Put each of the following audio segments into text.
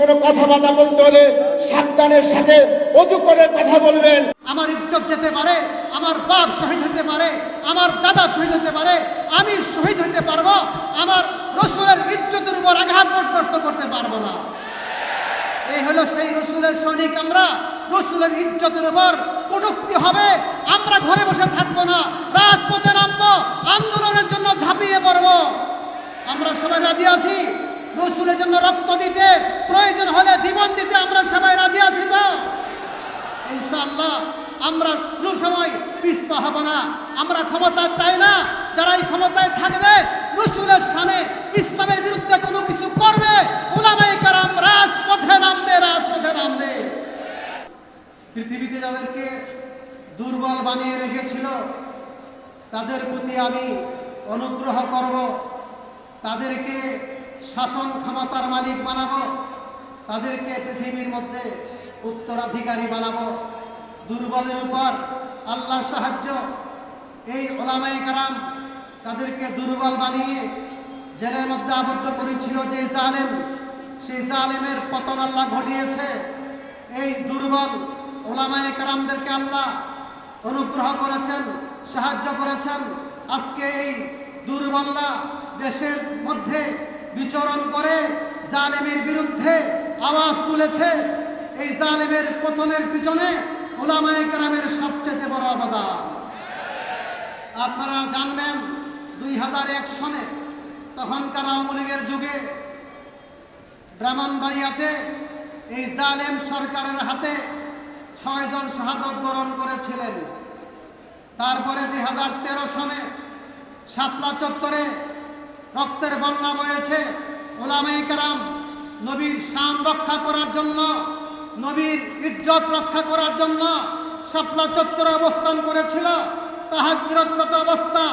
কোনো কথাবার্তা বলতে হলে সাবধানের সাথে অজু করে কথা বলবেন। আমার ইজ্জত যেতে পারে, আমার বাপ শহীদ হতে পারে, আমার দাদা শহীদ হতে পারে, আমি শহীদ হতে পারব, আমার রসুলের ইজ্জতের উপর আঘাত বরদাস্ত করতে পারব না। এই হলো সেই রসুলের সৈনিক আমরা, রসুলের ইজ্জতের উপর কটুক্তি হবে, আমরা ঘরে বসে থাকব না, রাজপথে নামবো, আন্দোলনের জন্য ঝাঁপিয়ে পড়ব। আমরা সবাই রাজি আছি? রসুলের জন্য রক্ত দিতে প্রয়োজন হলে জীবন দিতে আমরা সবাই রাজি আছি তো? ইনশাআল্লাহ, আমরা কোনো সময় পিছপা হব না। আমরা ক্ষমতা চাই না। যারা এই ক্ষমতায় থাকবে, রসুলের সানে ইসলামের বিরুদ্ধে কোনো কিছু করবে ওলামাই কারাম রাজপথে নামবে রাজপথে নামবে। পৃথিবীতে যাদেরকে দুর্বল বানিয়ে রেখেছিল, তাদের প্রতি আমি অনুগ্রহ করব। তাদেরকে শাসন ক্ষমতার মালিক বানাবো, তাদেরকে পৃথিবীর মধ্যে উত্তরাধিকারী বানাবো। দুর্বলের উপর আল্লাহর সাহায্য। এই ওলামাই কারাম তাদেরকে দুর্বল বানিয়ে জেলের মধ্যে আবদ্ধ করেছিল যে জালেম, সেই জালেমের পতন আল্লাহ ঘটিয়েছে। এই দুর্বল ওলামাই কারামদেরকে আল্লাহ অনুগ্রহ করেছেন, সাহায্য করেছেন। আজকে এই দুর্বল্লা দেশের মধ্যে বিচরণ করে, জালেমের বিরুদ্ধে আওয়াজ তুলেছে। এই জালেমের পতনের পিছনে ওলামায়ে গ্রামের সবচেয়ে বড় অবদান। আপনারা জানবেন, দুই হাজার এক সনে তখনকার আওয়ামী লীগের যুগে ব্রাহ্মণবাড়িয়াতে এই জালেম সরকারের হাতে ছয়জন শাহাদত বরণ করেছিলেন। তারপরে দুই হাজার তেরো সনে শাপলা চত্বরে রক্তের বন্যা বয়েছে। ওলামাই কারাম, নবীর শান রক্ষা করার জন্য, নবীর ইজ্জত রক্ষা করার জন্য শাপলা চত্বরে অবস্থান করেছিল। তাহাজ্জরত অবস্থা,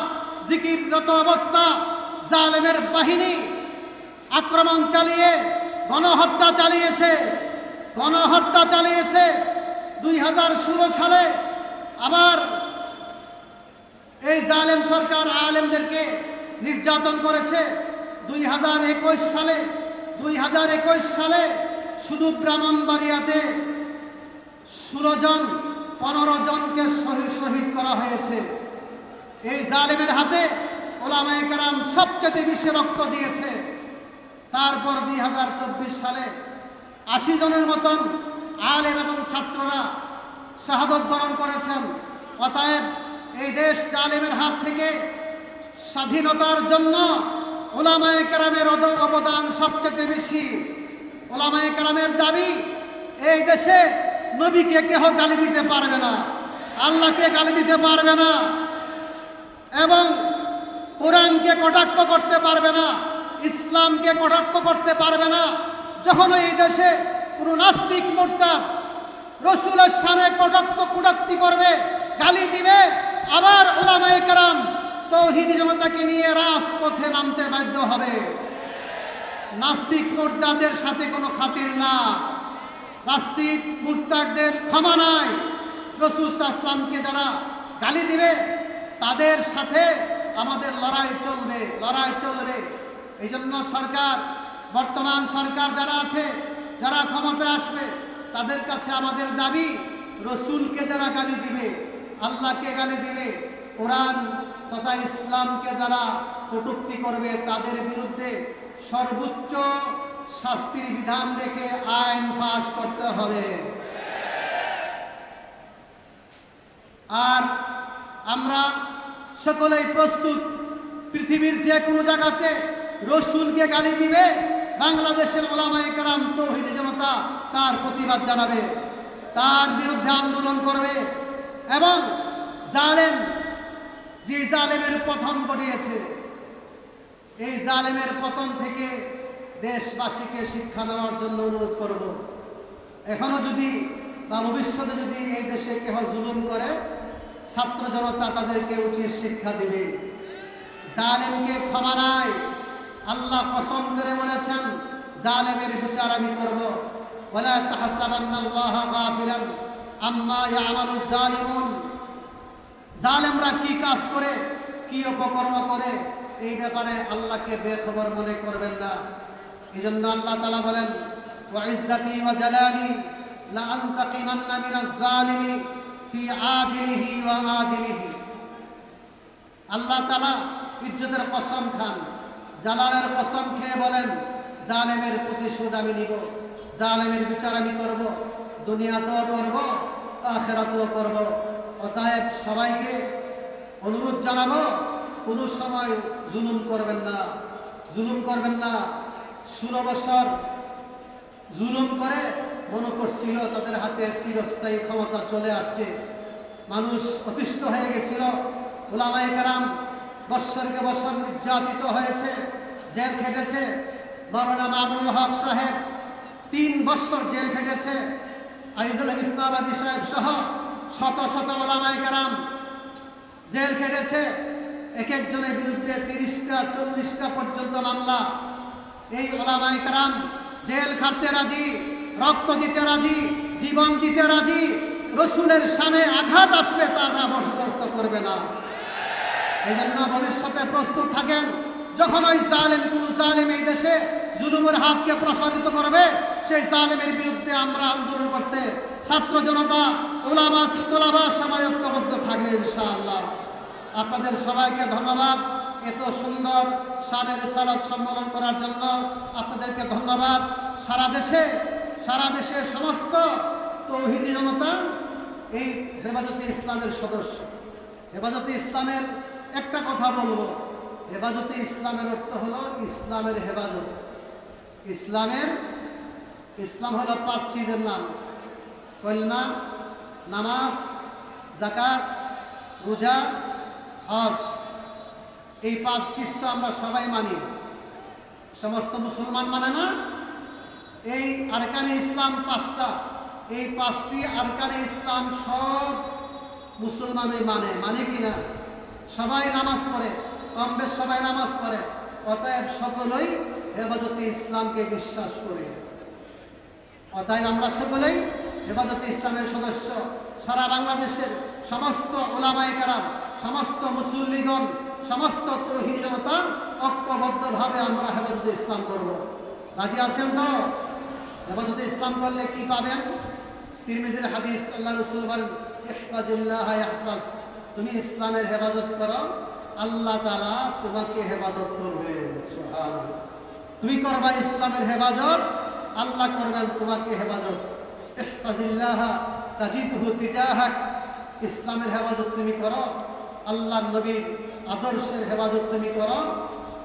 জিকিররত অবস্থা, জালেমের বাহিনী আক্রমণ চালিয়ে গণহত্যা চালিয়েছে। গণহত্যা চালিয়েছে। দুই হাজার ষোলো সালে আবার এই জালেম সরকার আলেমদেরকে নির্যাতন করেছে। দুই হাজার একুশ সালে, দুই হাজার একুশ সালে শুধু ব্রাহ্মণবাড়িয়াতে ষোলো জন, পনেরো জনকে শহীদ শহীদ করা হয়েছে। এই জালেমের হাতে ওলামায়ে কেরাম সবচেয়ে বেশি রক্ত দিয়েছে। তারপর দুই হাজার চব্বিশ সালে আশি জনের মতন আলেম এবং ছাত্ররা শাহাদত বরণ করেছেন। অতএব এই দেশ জালেমের হাত থেকে স্বাধীনতার জন্য ওলামায়ে কেরামের অবদান সবচেয়ে বেশি। ওলামায়ে কেরামের দাবি, এই দেশে নবীকে কেহ গালি দিতে পারবে না, আল্লাহকে গালি দিতে পারবে না, এবং কোরআনকে কটাক্ষ করতে পারবে না, ইসলামকে কটাক্ষ করতে পারবে না। যখন এই দেশে কোনো নাস্তিক মোর্তাদ রসুলের সামনে কটাক্ষ কুটাক্তি করবে, গালি দিবে, আবার ওলামায়ে কেরাম তৌহিদি জনতাকে নিয়ে রাজপথে নামতে বাধ্য হবে। নাস্তিক মোর্তাদের সাথে কোনো খাতির না। নাস্তিক মুরতাকদের ক্ষমা নাই। রসুল আসলামকে যারা গালি দিবে, তাদের সাথে আমাদের লড়াই চলবে লড়াই চলবে। এই জন্য সরকার, বর্তমান সরকার যারা আছে, যারা ক্ষমতায় আসবে, তাদের কাছে আমাদের দাবি, রসুলকে যারা গালি দিবে, আল্লাহকে গালি দিবে কোরআন তথা ইসলামকে যারা কটুক্তি করবে, তাদের বিরুদ্ধে সর্বোচ্চ শাস্তির বিধান রেখে আইন পাশ করতে হবে। আর আমরা সকলেই প্রস্তুত, পৃথিবীর যে কোনো জায়গাতে রসুলকে গালি দিবে, বাংলাদেশের ওলামাই কারাম তৌহিদ জনতা তার প্রতিবাদ জানাবে, তার বিরুদ্ধে আন্দোলন করবে এবং জালেম যে জালেমের পতন ঘটিয়েছে এই জালেমের পতন থেকে দেশবাসীকে শিক্ষা নেওয়ার জন্য অনুরোধ করব এখনো যদি বা ভবিষ্যতে যদি এই দেশে কেহ জুলুম করে ছাত্র জনতা তাদেরকে উচিত শিক্ষা দিবে জালেমকে ক্ষমা নাই আল্লাহ পছন্দ করে বলেছেন জালেমের বিচার আমি করব ولا تحسبن الله غافلا عما يعمل الظالمون জালেমরা কি কাজ করে কি অপকর্ম করে এই ব্যাপারে আল্লাহকে বেখবর মনে করবেন না এই জন্য আল্লাহ তালা বলেন وعزتي وجلالي لأنتقمن من الظالم في عاجله وآجله আল্লাহ তালা ইজ্জতের কসম খান জালালের কসম খেয়ে বলেন জালেমের প্রতিশোধ আমি নিব জালেমের বিচার আমি করব দুনিয়াতেও করব আখেরাতেও করব অতএব সবাইকে অনুরোধ জানাব, কোনো সময় জুলুম করবেন না। জুলুম করবেন না। ষোলো বছর জুলুম করে মনে করছিল তাদের হাতে চিরস্থায়ী ক্ষমতা চলে আসছে। মানুষ অতিষ্ঠ হয়ে গেছিল। ওলামাই কারাম বৎসরকে বৎসর নির্যাতিত হয়েছে, জেল খেটেছে। মৌলানা মামুল হক সাহেব তিন বৎসর জেল খেটেছে। আইজুল হক ইসলামাবাদী সাহেব সহ শত শত ওলামাই কারাম জেল খেটেছে। এক একজনের বিরুদ্ধে তিরিশটা, চল্লিশটা পর্যন্ত মামলা। এই ওলামাই কারাম জেল খাটতে রাজি, রক্ত দিতে রাজি, জীবন দিতে রাজি, রসুলের সামনে আঘাত আসবে তারা বরদাস্ত করবে না। এই জন্য ভবিষ্যতে প্রস্তুত থাকেন, যখন ওই জালেম, কোন জালেম এই দেশে জুলুমের হাতকে প্রসারিত করবে, সেই জালেমের বিরুদ্ধে আমরা আন্দোলন করতে ছাত্র জনতা ওলামা তোলাবা সবাই ঐক্যবদ্ধ থাকবে ইনশাআল্লাহ। আপনাদের সবাইকে ধন্যবাদ এত সুন্দর সারের সালাদ সম্মেলন করার জন্য। আপনাদেরকে ধন্যবাদ। সারা দেশে, সারা দেশের সমস্ত তৌহিদি জনতা এই হেফাজতে ইসলামের সদস্য। হেফাজতে ইসলামের একটা কথা বলব, হেফাজতে ইসলামের অর্থ হলো ইসলামের হেফাজত। ইসলামের, ইসলাম হলো পাঁচ চিজের নাম। কলমা নামাজ জাকাত রোজা, হজ, এই পাঁচ চিজ আমরা সবাই মানি। সমস্ত মুসলমান মানে না? এই আরকানে ইসলাম পাঁচটা। এই পাঁচটি আরকানে ইসলাম সব মুসলমানই মানে। মানে কিনা? সবাই নামাজ পড়ে, কম বেশ সবাই নামাজ পড়ে। অতএব সকলেই হেফাজতে ইসলামকে বিশ্বাস করে। অতএব আমরা সকলেই হেফাজতে ইসলামের সদস্য সারা বাংলাদেশের সমস্ত ওলামাই কারাম, সমস্ত মুসল্লিগণ, সমস্ত তহিদ জনতা ঐক্যবদ্ধভাবে আমরা হেফাজতে ইসলাম করব। রাজি আছেন তো? হেফাজতে ইসলাম করলে কি পাবেন? তিরমিজির হাদিস আল্লাহ রসুল বলেন, ইহফাজিল্লাহ ইহফাজ। তুমি ইসলামের হেফাজত করো, আল্লাহ তালা তোমাকে হেফাজত করবে। তুমি করবা ইসলামের হেফাজত, আল্লাহ করবেন তোমাকে হেফাজত। ইসলামের হেফাজত তুমি করো। আল্লাহ নবীর আদর্শের হেফাজত তুমি করো।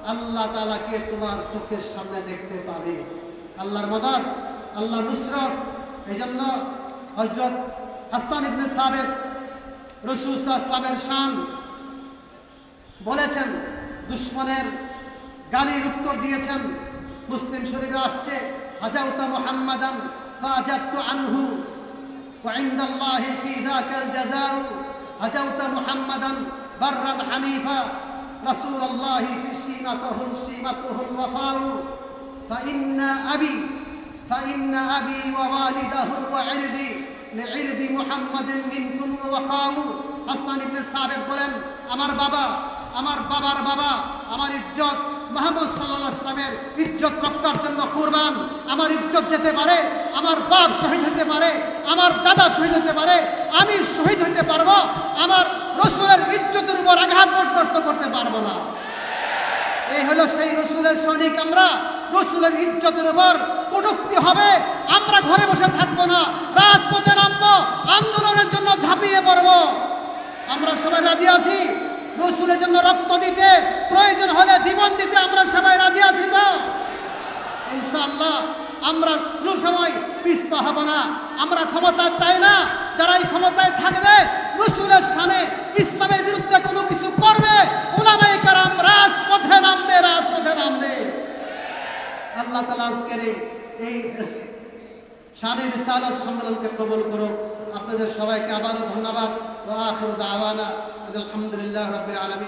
আল্লাহ তাআলাকে তোমার চোখের সামনে দেখতে পাবে। আল্লাহর মদত আল্লাহ নুসরত। এই জন্য হজরত হাসান ইবনে সাবেদ রসুল ইসলামের শান বলেছেন, দুশ্মনের গালির উত্তর দিয়েছেন। মুসলিম শরীফে আসছে, হাজাউতা মুহাম্মাদান। ফাজাবতু আনহু وعند الله في ذاك الجزاء هجوت محمدا برا حنيفا رسول الله في شيمته شيمته الوفاء فإن أبي فإن أبي ووالده وعرضي لعرض محمد منكم وقام হাসান ইবনে সাবেদ বলেন আমার বাবা আমার বাবার বাবা আমার ইজ্জত মোহাম্মদ সাল্লাহ ইসলামের ইজ্জত রক্ষার জন্য কুরবান আমার ইজ্জত যেতে পারে, আমার বাপ শহীদ হতে পারে, আমার দাদা শহীদ হতে পারে, আমি শহীদ হতে পারব, আমার রসুলের ইজ্জতের উপর আঘাত বরদাস্ত করতে পারব না। এই হলো সেই রসুলের সৈনিক আমরা, রসুলের ইজ্জতের উপর কটুক্তি হবে, আমরা ঘরে বসে থাকব না, রাজপথে নামবো, আন্দোলনের জন্য ঝাঁপিয়ে পড়ব। আমরা সবাই রাজি আছি, রসুলের জন্য রক্ত দিতে প্রয়োজন হলে জীবন দিতে আমরা সবাই রাজি আছি তো? ইনশাআল্লাহ, আমরা কোনো সময় পিছপা হব না। আমরা ক্ষমতা চাই না, যারা এই ক্ষমতায় থাকবে, রসুলের সামনে ইসলামের বিরুদ্ধে কোনো কিছু করবে ওলামাই কারাম রাজপথে নামবে রাজপথে নামবে। আল্লাহ তালা আজকের এই- শানে রিসালত সম্মেলনকে কবল করুক। আপনাদের সবাইকে আবারও ধন্যবাদ। আলহামদুলিল্লাহ রাব্বিল আলামিন।